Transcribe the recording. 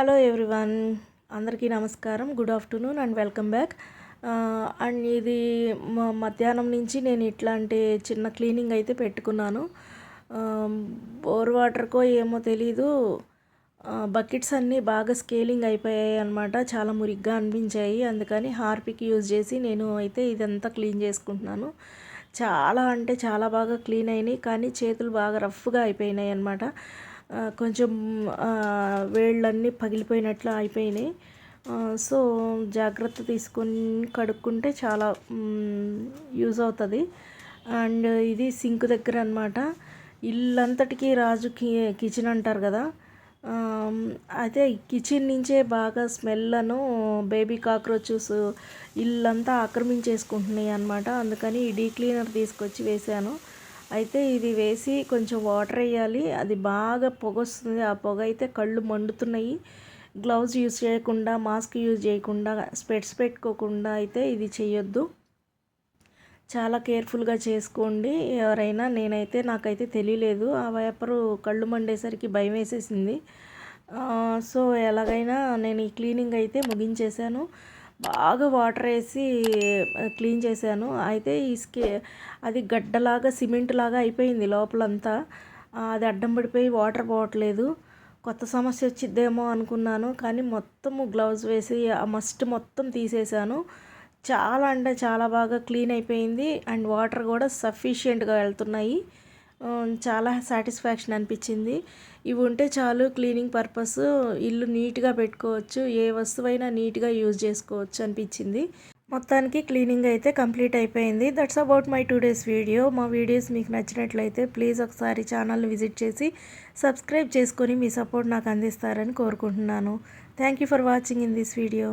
Hello everyone అందరికీ నమస్కారం. Good afternoon and welcome back. And ఇది మధ్యాహ్నం నుంచి నేను ఇట్లాంటి చిన్న క్లీనింగ్ అయితే పెట్టుకున్నాను. బోర్ వాటర్కో ఏమో తెలీదు. బకెట్స్ అన్నీ బాగా స్కేలింగ్ అయిపోయాయి అనమాట చాలా మురిగ్గా అనిపించాయి. అందుకని హార్పిక్ యూజ్ చేసి నేను అయితే ఇదంతా క్లీన్ చేసుకుంటున్నాను. చాలా అంటే చాలా బాగా క్లీన్ అయినాయి. కానీ చేతులు బాగా రఫ్గా అయిపోయినాయి అనమాట కొంచెం వేళ్ళన్నీ పగిలిపోయినట్లు అయిపోయినాయి. సో జాగ్రత్త తీసుకొని కడుక్కుంటే చాలా యూజ్ అవుతుంది. అండ్ ఇది సింక్ దగ్గర అనమాట ఇల్లంతటికి రాజు కి కిచెన్ అంటారు కదా. అయితే కిచెన్ నుంచే బాగా స్మెల్లను బేబీ కాక్రోచెస్ ఇల్లంతా ఆక్రమించేసుకుంటున్నాయి అనమాట అందుకని ఈ డీ క్లీనర్ తీసుకొచ్చి వేసాను అయితే ఇది వేసి కొంచెం వాటర్ వేయాలి. అది బాగా పొగ వస్తుంది. ఆ పొగ అయితే కళ్ళు మండుతున్నాయి. గ్లౌజ్ యూజ్ చేయకుండా మాస్క్ యూజ్ చేయకుండా స్పెట్స్ పెట్టుకోకుండా అయితే ఇది చేయొద్దు. చాలా కేర్ఫుల్గా చేసుకోండి. ఎవరైనా నేనైతే నాకైతే తెలియలేదు. ఆ వేపరు కళ్ళు మండేసరికి భయం వేసేసింది. సో ఎలాగైనా నేను ఈ క్లీనింగ్ అయితే ముగించేశాను. బాగా వాటర్ వేసి క్లీన్ చేశాను. అయితే ఈ స్కే అది గడ్డలాగా సిమెంట్ లాగా అయిపోయింది లోపలంతా. అది అడ్డం పడిపోయి వాటర్ పోవట్లేదు. కొత్త సమస్య వచ్చిద్దేమో అనుకున్నాను కానీ మొత్తము గ్లౌజ్ వేసి ఆ మస్ట్ మొత్తం తీసేసాను చాలా అంటే చాలా బాగా క్లీన్ అయిపోయింది. అండ్ వాటర్ కూడా సఫిషియెంట్గా వెళ్తున్నాయి. చాలా సాటిస్ఫాక్షన్ అనిపించింది. ఇవి ఉంటే చాలు క్లీనింగ్ పర్పస్ ఇల్లు నీట్గా పెట్టుకోవచ్చు ఏ వస్తువైనా నీట్గా యూజ్ చేసుకోవచ్చు అనిపించింది. మొత్తానికి క్లీనింగ్ అయితే కంప్లీట్ అయిపోయింది. That's about my two days video మా వీడియోస్ మీకు నచ్చినట్లయితే ప్లీజ్ ఒకసారి ఛానల్ని విజిట్ చేసి సబ్స్క్రైబ్ చేసుకొని మీ సపోర్ట్ నాకు అందిస్తారని కోరుకుంటున్నాను. Thank you for watching in this video